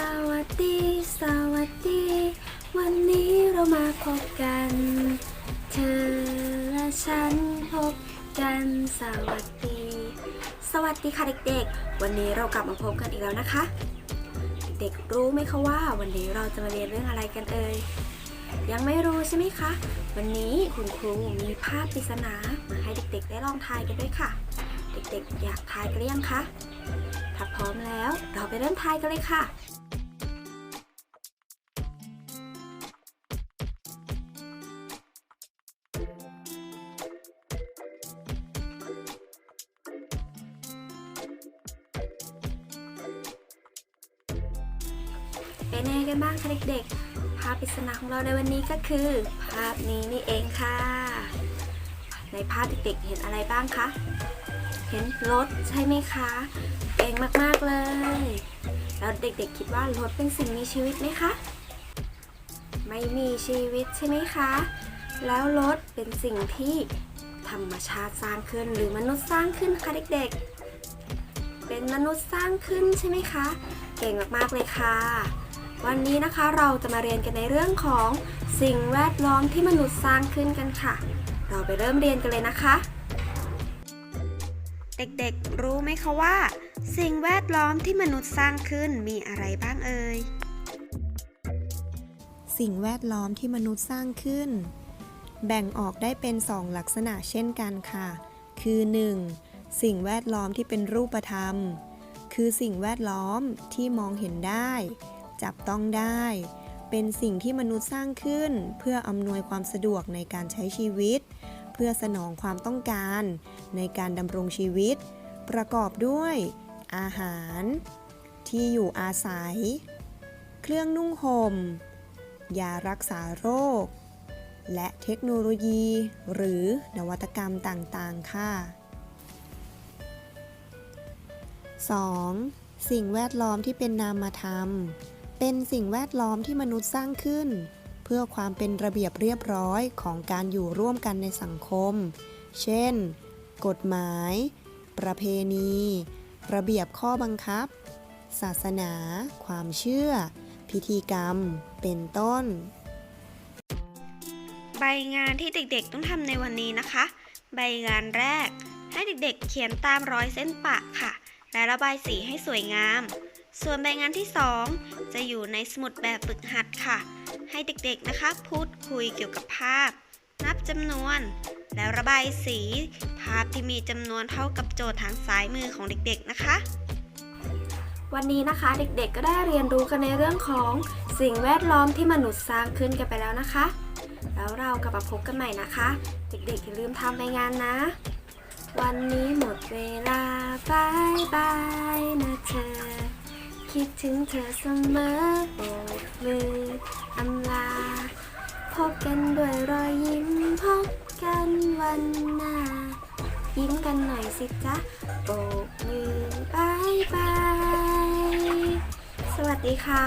สวัสดี สวัสดี วันนี้เรามาพบกัน เธอและฉันพบกัน สวัสดี สวัสดีค่ะเด็กๆ วันนี้เรากลับมาพบกันอีกแล้วนะคะ เด็กรู้ไหมคะว่าวันนี้เราจะมาเรียนเรื่องอะไรกันเอ่ย ยังไม่รู้ใช่ไหมคะ วันนี้คุณครูมีภาพปริศนามาให้เด็กๆ ได้ลองทายกันด้วยค่ะ เด็กๆ อยากทายกันหรือยังคะถ้าพร้อมแล้วเราไปเริ่มทายกันเลยค่ะ เป็นยังไงกันบ้างคะเด็กๆ ภาพปริศนาของเราในวันนี้ก็คือ ภาพนี้นี่เองค่ะ ในภาพเด็กๆเห็นอะไรบ้างคะ เห็นรถใช่ไหมคะ เก่งมากๆเลย แล้วเด็กๆคิดว่ารถเป็นสิ่งมีชีวิตไหมคะ ไม่มีชีวิตใช่ไหมคะ แล้วรถเป็นสิ่งที่ธรรมชาติสร้างขึ้นหรือมนุษย์สร้างขึ้นคะเด็กๆ เป็นมนุษย์สร้างขึ้นใช่ไหมคะ เก่งมากๆเลยค่ะ วันนี้นะคะเราจะมาเรียนกันในเรื่องของสิ่งแวดล้อมที่มนุษย์สร้างขึ้นกันค่ะ เราไปเริ่มเรียนกันเลยนะคะ เด็กๆ รู้ไหมคะว่า สิ่งแวดล้อมที่มนุษย์สร้างขึ้นมีอะไรบ้างเอ่ย สิ่งแวดล้อมที่มนุษย์สร้างขึ้น แบ่งออกได้เป็น 2 ลักษณะเช่นกันค่ะ คือ 1. สิ่งแวดล้อมที่เป็นรูปธรรม คือสิ่งแวดล้อมที่มองเห็นได้ จับต้องได้ เป็นสิ่งที่มนุษย์สร้างขึ้น เพื่ออำนวยความสะดวกในการใช้ชีวิต เพื่อสนองความต้องการ ในการดำรงชีวิต ประกอบด้วย อาหาร ที่อยู่อาศัย เครื่องนุ่งห่มยารักษาโรค และเทคโนโลยี หรือนวัตกรรมต่างๆ ค่ะ 2. สิ่งแวดล้อมที่เป็นนามธรรม เป็นสิ่งแวดล้อมที่มนุษย์สร้างขึ้น เพื่อความเป็นระเบียบเรียบร้อยของการอยู่ร่วมกันในสังคม เช่น กฎหมาย ประเพณี ระเบียบข้อบังคับ ศาสนา ความเชื่อ พิธีกรรม เป็นต้น ใบงานที่เด็กๆต้องทำในวันนี้นะคะ ใบงานแรก ให้เด็กๆเขียนตามรอยเส้นปะค่ะ และระบายสีให้สวยงาม ส่วนใบงานที่ 2 จะอยู่ในสมุดแบบฝึกหัดค่ะ ให้เด็กๆนะคะ พูดคุยเกี่ยวกับภาพ นับจำนวน แล้วระบายสี ภาพที่มีจำนวนเท่ากับโจทย์ทางซ้ายมือของเด็กๆนะคะ วันนี้นะคะเด็กๆก็ได้เรียนรู้กันในเรื่องของสิ่งแวดล้อมที่มนุษย์สร้างขึ้นกันไปแล้วนะคะ แล้วเรากลับมาพบกันใหม่นะคะ เด็กๆอย่าลืมทำใบงานนะ วันนี้หมดเวลาบายบายนะเธอ คิดถึงเธอเสมอโบกมืออำลา พบกันด้วยรอยยิ้มพบกันวันหน้า ยิ้มกันหน่อยสิจ๊ะโบกมือบายบาย สวัสดีค่ะ